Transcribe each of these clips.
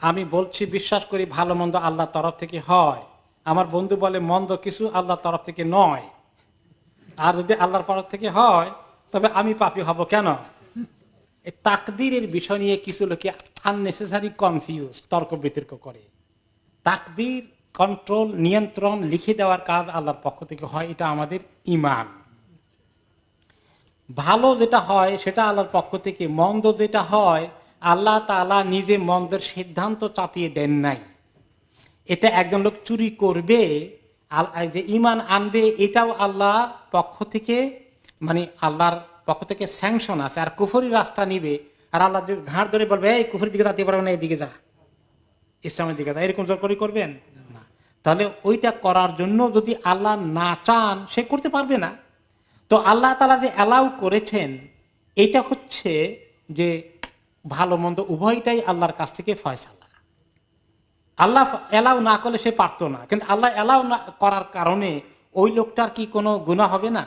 আমি বলছি, বিশ্বাস করি ভালো মন্দ আল্লাহর তরফ থেকে হয়। আমার বন্ধু বলে, মন্দ কিছু আল্লাহর তরফ থেকে নয়। আর যদি আল্লাহর তরফ থেকে হয়, তবে আমি পাপি হব কেন? এই তাকদিরের বিষয় নিয়ে কিছু লোকে আননেসেসারি কনফিউজ তর্ক বিতর্ক করে। তাকদির কন্ট্রোল নিয়ন্ত্রণ লিখে দেওয়ার কাজ আল্লাহর পক্ষ থেকে হয়, এটা আমাদের ইমান। ভালো যেটা হয়, সেটা আল্লাহর পক্ষ থেকে, মন্দ যেটা হয় আল্লাহ তালা নিজে মন্দের সিদ্ধান্ত চাপিয়ে দেন নাই। এটা একজন লোক চুরি করবে যে ইমান আনবে, এটাও আল্লাহ পক্ষ থেকে মানে আল্লাহর পক্ষ থেকে স্যাংশন আছে। আর কুফরি রাস্তা নিবে। আর আল্লাহ ঘাড় ধরে বলবে, এই কুফরি দিকে যাতে পারবে না, এদিকে যা। ইসলামের দিকে যা। এরকম জোর করে করবেন? না। তাহলে ওইটা করার জন্য যদি আল্লাহ না চান, সে করতে পারবে না। তো আল্লাহ তালা যে অ্যালাউ করেছেন, এটা হচ্ছে যে ভালো মন্দ, উভয়টাই আল্লাহর কাছ থেকে ফয়সালা। আল্লাহ অ্যালাউ না করলে সে পারতো না। কিন্তু আল্লাহ অ্যালাউ না করার কারণে ওই লোকটার কি কোনো গুণা হবে না?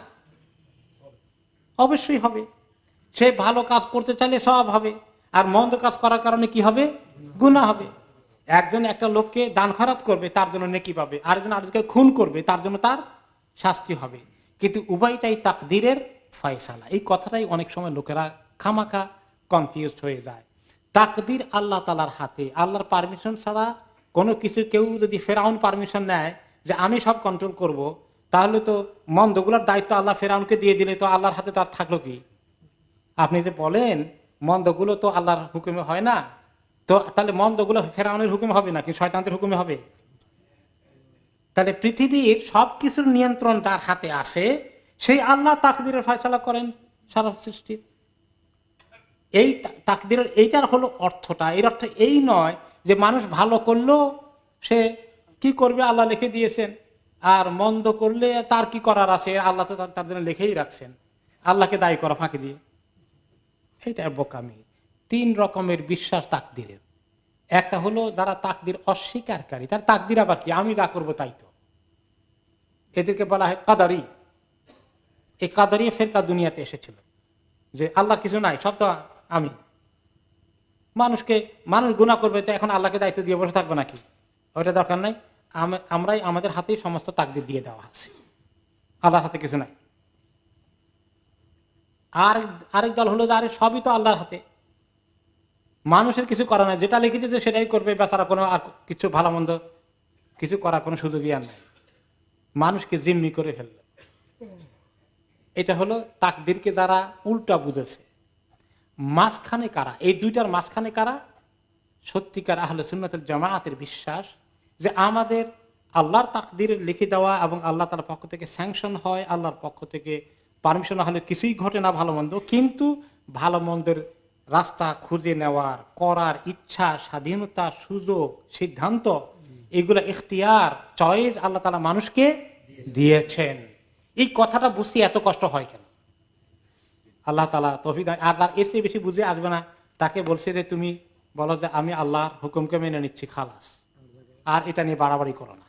অবশ্যই হবে। সে ভালো কাজ করতে চাইলে সব হবে। আর মন্দ কাজ করার কারণে কি হবে? গুণা হবে। একজন একটা লোককে দান খরাত করবে, তার জন্য নেকি পাবে। আরেকজন আরেকজনকে খুন করবে, তার জন্য তার শাস্তি হবে। কিন্তু উভয়টাই তাকদিরের ফয়সালা। এই কথাটাই অনেক সময় লোকেরা খামাখা কনফিউজ হয়ে যায়। তাকদির আল্লাহ তালার হাতে। আল্লাহর পারমিশন ছাড়া কোনো কিছু কেউ যদি ফেরাউন পারমিশন নেয় যে আমি সব কন্ট্রোল করব, তাহলে তো মন্দগুলোর দায়িত্ব আল্লাহ ফেরাউনকে দিয়ে দিলে তো আল্লাহর হাতে তার থাকল কি? আপনি যে বলেন, মন্দগুলো তো আল্লাহর হুকুমে হয় না, তো তাহলে মন্দগুলো ফেরাউনের হুকুমে হবে নাকি শয়তান্তের হুকুমে হবে? তাহলে পৃথিবীর সব কিছুর নিয়ন্ত্রণ যার হাতে আছে, সেই আল্লাহ তাকদিরের ফয়সলা করেন সারা সৃষ্টির। এই তাকদিরের এইটার হলো অর্থটা। এর অর্থ এই নয় যে মানুষ ভালো করল, সে কি করবে? আল্লাহ লিখে দিয়েছেন। আর মন্দ করলে তার কি করার আছে? আল্লাহ তো তার জন্য লিখেই রাখছেন। আল্লাহকে দায়ী করা, ফাঁকি দিয়ে। এইটা বোকামি। তিন রকমের বিশ্বাস তাকদিরের। একটা হলো যারা তাকদির অস্বীকারী। তার তাকদির আবার কি? আমি যা করব তাই তো। এদেরকে বলা হয় কাদারি। এই কাদারি ফেরকা দুনিয়াতে এসেছিল। যে আল্লাহ কিছু নাই, সব তো আমি। মানুষকে, মানুষ গুণা করবে তো এখন আল্লাহকে দায়িত্ব দিয়ে বসে থাকব নাকি? ওইটা দরকার নাই। আম- আমরাই আমাদের হাতেই সমস্ত তাকদির দিয়ে দেওয়া আছে। আল্লাহর হাতে কিছু নাই। আর আরেক দল হলো যে, আরে সবই তো আল্লাহর হাতে। মানুষের কিছু করা নাই। যেটা লিখেছে যে সেটাই করবে, বেচারা কোনো আর কিছু ভালো মন্দ কিছু করার কোনো সুযোগই আর নাই। মানুষকে জিম্মি করে ফেলল। এটা হলো তাকদিরকে যারা উল্টা বুঝেছে। মাঝখানে কারা? এই দুইটার মাঝখানে কারা? সত্যিকার আহলে সুন্নতের জামায়াতের বিশ্বাস যে আমাদের আল্লাহর তাকদিরের লিখে দেওয়া এবং আল্লাহ তার পক্ষ থেকে স্যাংশন হয়, আল্লাহর পক্ষ থেকে পারমিশন হলে কিছুই ঘটে না ভালো মন্দ। কিন্তু ভালো মন্দের রাস্তা খুঁজে নেওয়ার, করার ইচ্ছা, স্বাধীনতা, সুযোগ, সিদ্ধান্ত, এগুলো ইখতিয়ার চয়েস আল্লাহ তালা মানুষকে দিয়েছেন। এই কথাটা বুঝতে এত কষ্ট হয় কেন? আল্লাহ তালা তফিক আর তার এর চেয়ে বেশি বুঝে আসবে না। তাকে বলছে যে, তুমি বলো যে, আমি আল্লাহর হুকুমকে মেনে নিচ্ছি খালাস। আর এটা নিয়ে বাড়াবাড়ি করো না।